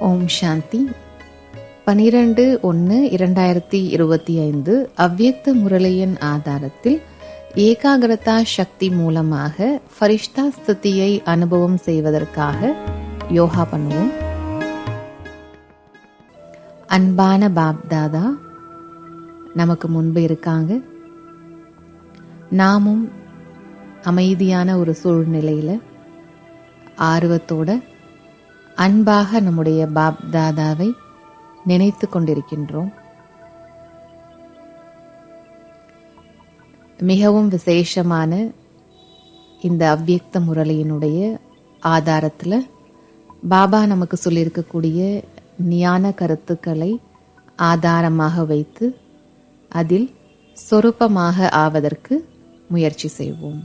ஓம் சாந்தி. பனிரெண்டு ஒன்று இரண்டாயிரத்தி இருபத்தி ஐந்து அவ்யக்த முரளியின் ஆதாரத்தில் ஏகாகிரதா சக்தி மூலமாக ஃபரிஷ்தா ஸ்திதியை அனுபவம் செய்வதற்காக யோகா பண்ணுவோம். அன்பான பாப்தாதா நமக்கு முன்பு இருக்காங்க. நாமும் அமைதியான ஒரு சூழ்நிலையில் ஆர்வத்தோட அன்பாக நம்முடைய பாப் தாதாவை நினைத்து கொண்டிருக்கின்றோம். மிகவும் விசேஷமான இந்த அவ்வியக்த முரளியினுடைய ஆதாரத்தில் பாபா நமக்கு சொல்லியிருக்கக்கூடிய ஞான கருத்துக்களை ஆதாரமாக வைத்து அதில் சொரூபமாக ஆவதற்கு முயற்சி செய்வோம்.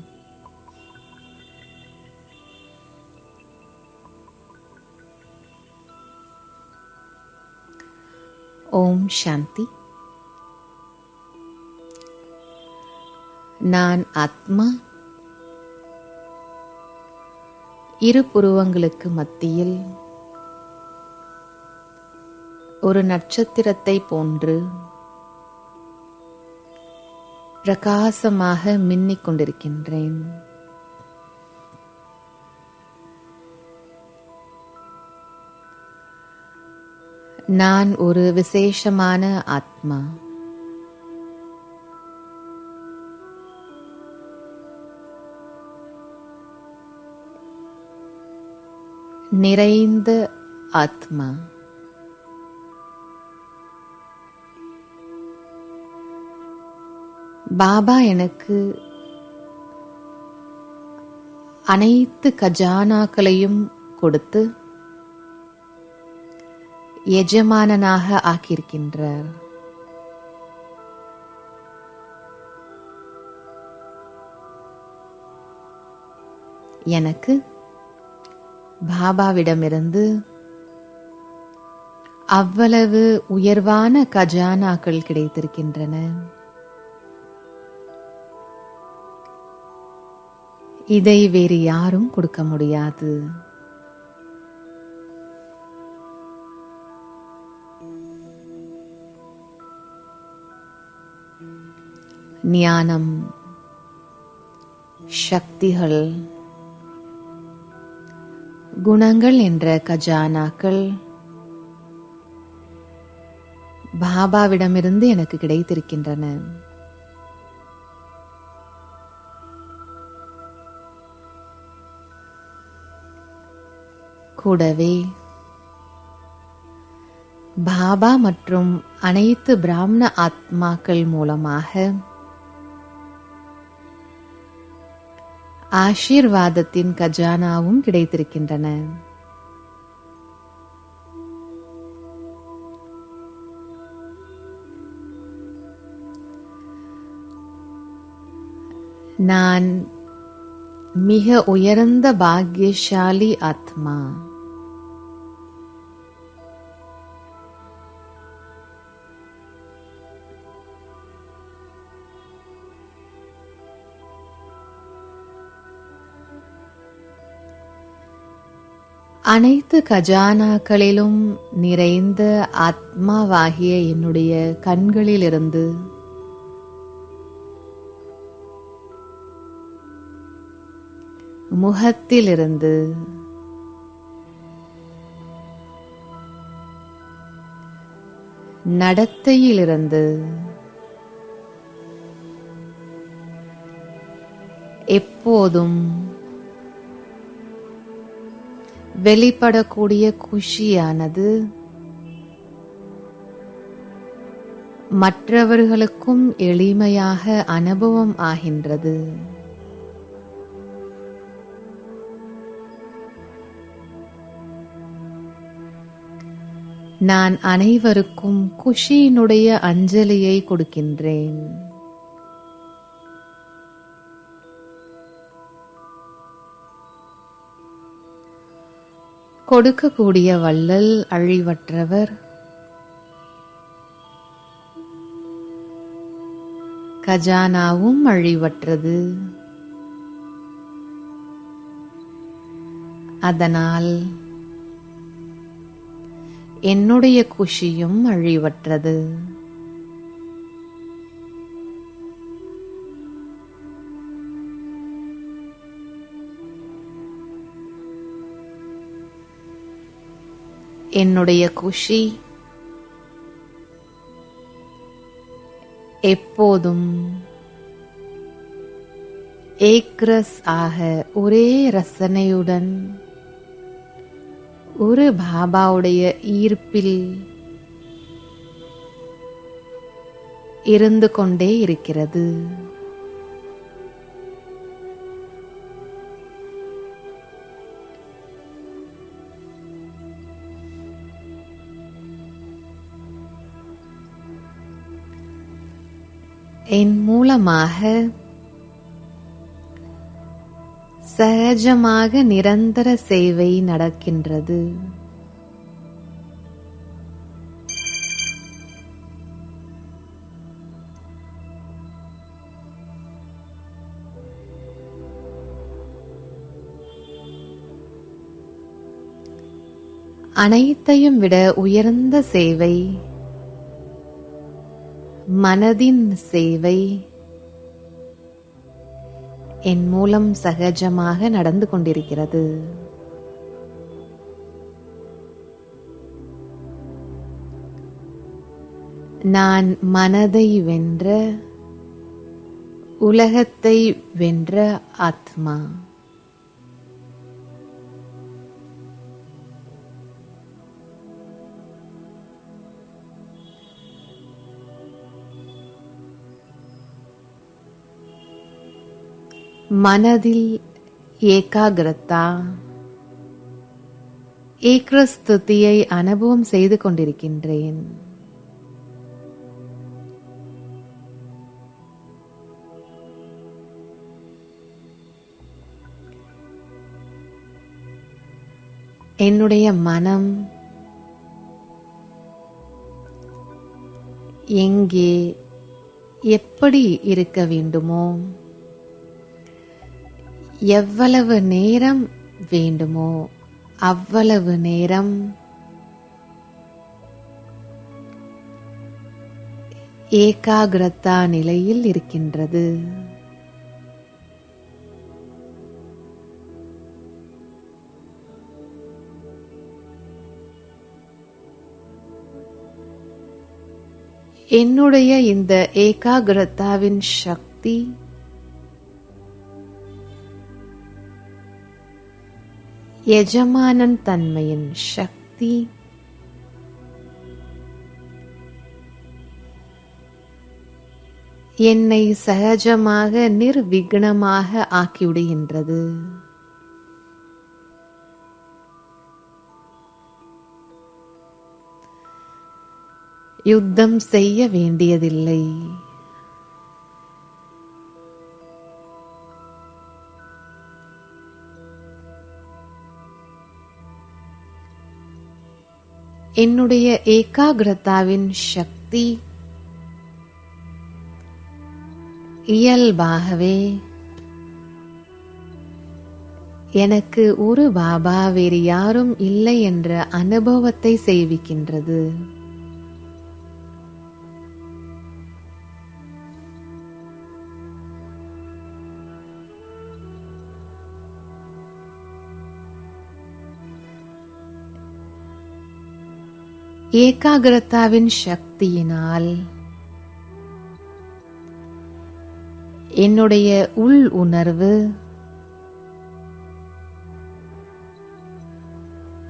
ஓம் சாந்தி. நான் ஆத்மா. இரு புருவங்களுக்கு மத்தியில் ஒரு நட்சத்திரத்தை போன்று பிரகாசமாக மின்னிக் கொண்டிருக்கின்றேன். நான் ஒரு விசேஷமான ஆத்மா. நிறைந்த ஆத்மா. பாபா எனக்கு அனைத்து கஜானாக்களையும் கொடுத்து எஜமானனாக ஆக்கியிருக்கின்றார். எனக்கு பாபாவிடமிருந்து அவ்வளவு உயர்வான கஜானாக்கள் கிடைத்திருக்கின்றன. இதை வேறு யாரும் கொடுக்க முடியாது. ஞானம் சக்திகள் குணங்கள் என்ற கஜானாக்கள் பாபாவிடமிருந்து எனக்கு கிடைத்திருக்கின்றன. கூடவே பாபா மற்றும் அனைத்து பிராமண ஆத்மாக்கள் மூலமாக ஆசீர்வாதத்தின் கஜானாவும் கிடைத்திருக்கின்றன. நான் மிக உயர்ந்த பாக்யசாலி ஆத்மா. அனைத்து கஜானாக்களிலும் நிறைந்த ஆத்மாவாகிய என்னுடைய கண்களிலிருந்து முகத்திலிருந்து நடத்தையிலிருந்து எப்போதும் வெளிப்படக்கூடிய குஷியானது. மற்றவர்களுக்கும் எளிமையாக அனுபவம் ஆகின்றது. நான் அனைவருக்கும் குஷியினுடைய அஞ்சலியை கொடுக்கின்றேன். கொடுக்கக்கூடிய வள்ளல் அழிவற்றவர் கஜானாவும் அழிவற்றது. அதனால் என்னுடைய குஷியும் அழிவற்றது. என்னுடைய குஷி எப்போதும் ஏக்ரஸ் ஆக ஒரே ரசனையுடன் ஒரு பாபாவுடைய ஈர்ப்பில் இருந்து கொண்டே இருக்கிறது. என் மூலமாக சகஜமாக நிரந்தர சேவை நடக்கின்றது. அனைத்தையும் விட உயர்ந்த சேவை மனதின் சேவை என் மூலம் சகஜமாக நடந்து கொண்டிருக்கிறது. நான் மனதை வென்ற உலகத்தை வென்ற ஆத்மா. மனதில் ஏகாகிரதா ஏக்ரஸ்துதியை அனுபவம் செய்து கொண்டிருக்கின்றேன். என்னுடைய மனம் எங்கே எப்படி இருக்க வேண்டுமோ எவ்வளவு நேரம் வேண்டுமோ அவ்வளவு நேரம். ஏகாகிரதா நிலையில் இருக்கின்றது. என்னுடைய இந்த ஏகாகிரதாவின் சக்தி எஜமானன் தன்மையின் சக்தி. என்னை சகஜமாக நிர்விக்னமாக ஆக்கிவிடுகின்றது. யுத்தம் செய்ய வேண்டியதில்லை. என்னுடைய ஏகாகிரதாவின் சக்தி இயல்பாகவே எனக்கு ஒரு பாபா வேறு யாரும் இல்லை என்ற அனுபவத்தை செய்விக்கின்றது. ஏகாகிரதாவின் சக்தியினால். என்னுடைய உள் உணர்வு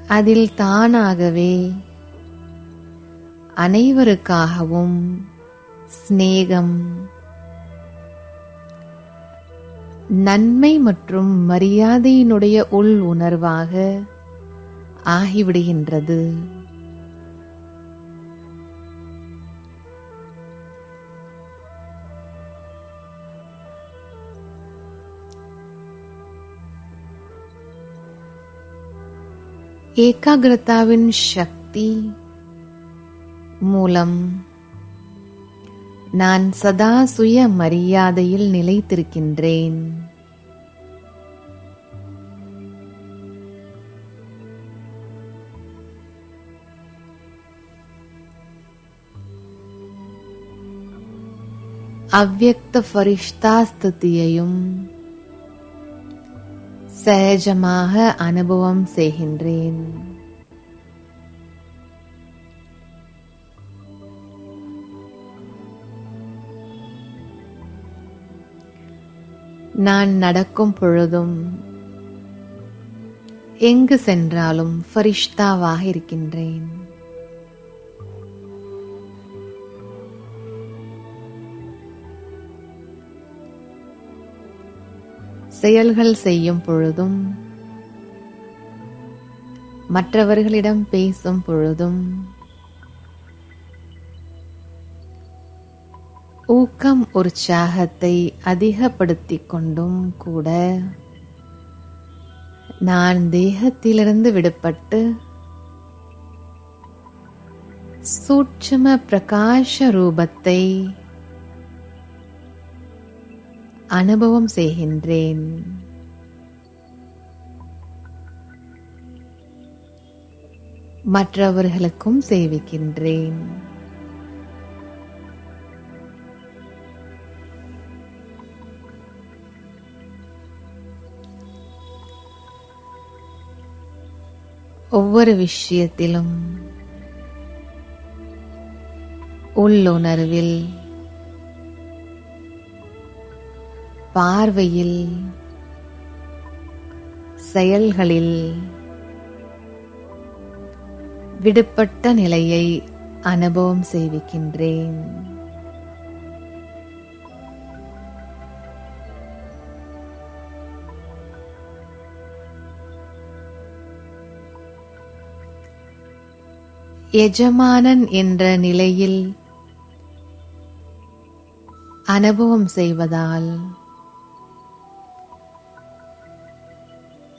அதில் தானாகவே அனைவருக்காகவும் சிநேகம் நன்மை மற்றும் மரியாதையினுடைய உள் உணர்வாக ஆகிவிடுகின்றது. एकाग्रतावन् शक्ति மூலம் ्रि मूलं न सदा सुय मर्यादक्रे्यक् ஸ்திதியையும் சகஜமாக அனுபவம் செய்கின்றேன். நான் நடக்கும் பொழுதும் எங்கு சென்றாலும் ஃபரிஷ்தாவாக இருக்கின்றேன். செயல்கள் செய்யும் பொழுதும் மற்றவர்களிடம் பேசும் பொழுதும் ஊக்கம் உற்சாகத்தை அதிகப்படுத்திக் கொண்டும் கூட நான் தேகத்திலிருந்து விடுபட்டு சூட்சும பிரகாச ரூபத்தை அனுபவம் செய்கின்றேன். மற்றவர்களுக்கும் சேவிக்கின்றேன். ஒவ்வொரு விஷயத்திலும் உள்ளுணர்வில் பார்வையில் செயல்களில் விடுபட்ட நிலையை அனுபவம் செய்விக்கின்றேன். எஜமானன் என்ற நிலையில் அனுபவம் செய்வதால்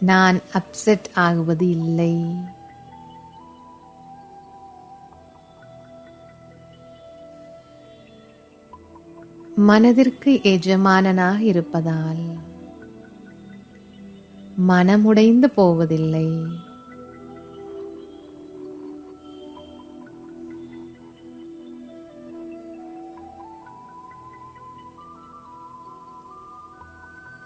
நான் அப்செட் ஆகுவது இல்லை. மனதிற்கு எஜமானனாக இருப்பதால் மனமுடைந்து போவதில்லை.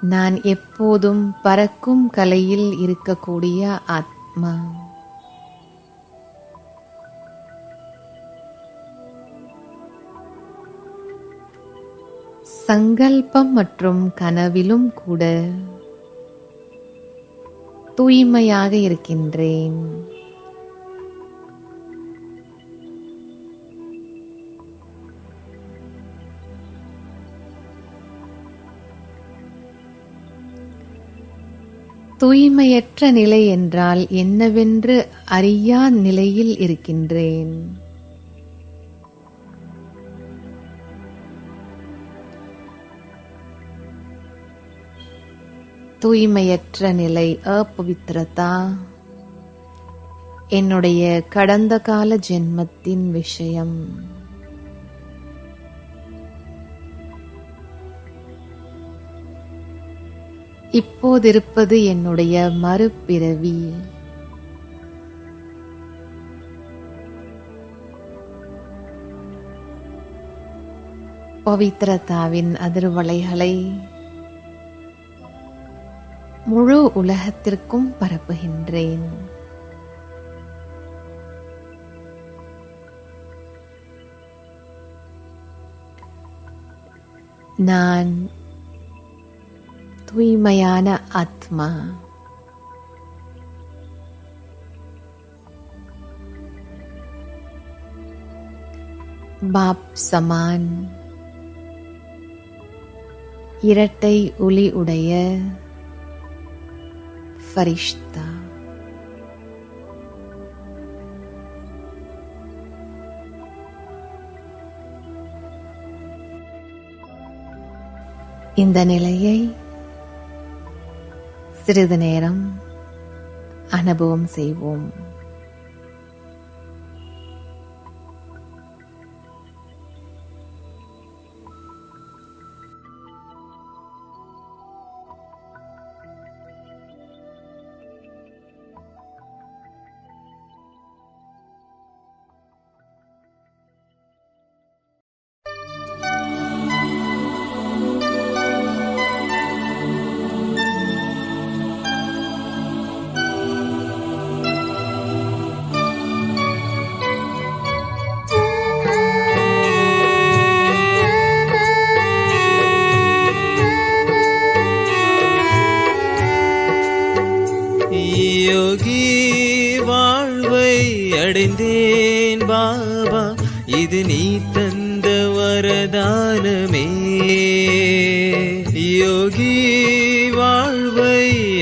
நான் எப்போதும் பறக்கும் கலையில் இருக்கக்கூடிய ஆத்மா. சங்கல்பம் மற்றும் கனவிலும் கூட தூய்மையாக இருக்கின்றேன். தூய்மையற்ற நிலை என்றால் என்னவென்று அறியா நிலையில் இருக்கின்றேன். தூய்மையற்ற நிலை அபவித்ரதா என்னுடைய கடந்த கால ஜென்மத்தின் விஷயம். இப்போதிருப்பது என்னுடைய மறுபிறவி. பவித்ரதாவின் அதிர்வலைகளை முழு உலகத்திற்கும் பரப்புகின்றேன். நான் தூய்மையான ஆத்மா பாப் சமான் இரட்டை ஒளி உடைய ஃபரிஷ்தா இந்த நிலையை சிறிது நேரம் அனுபவம் செய்வோம்.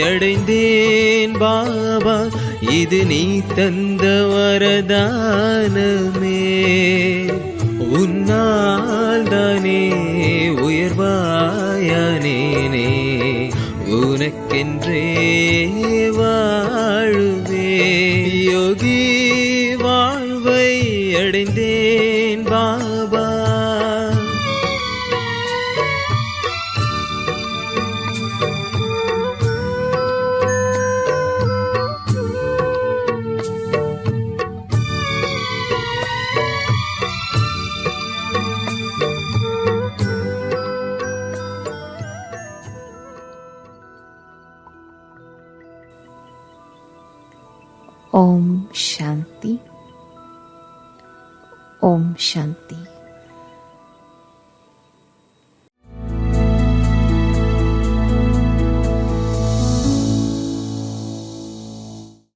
அடைந்தேன் பாபா இது நீ தந்த வரதானமே. உன்னால் தானே உயர்வாயானேனே உனக்கென்றே வாழுவே யோகி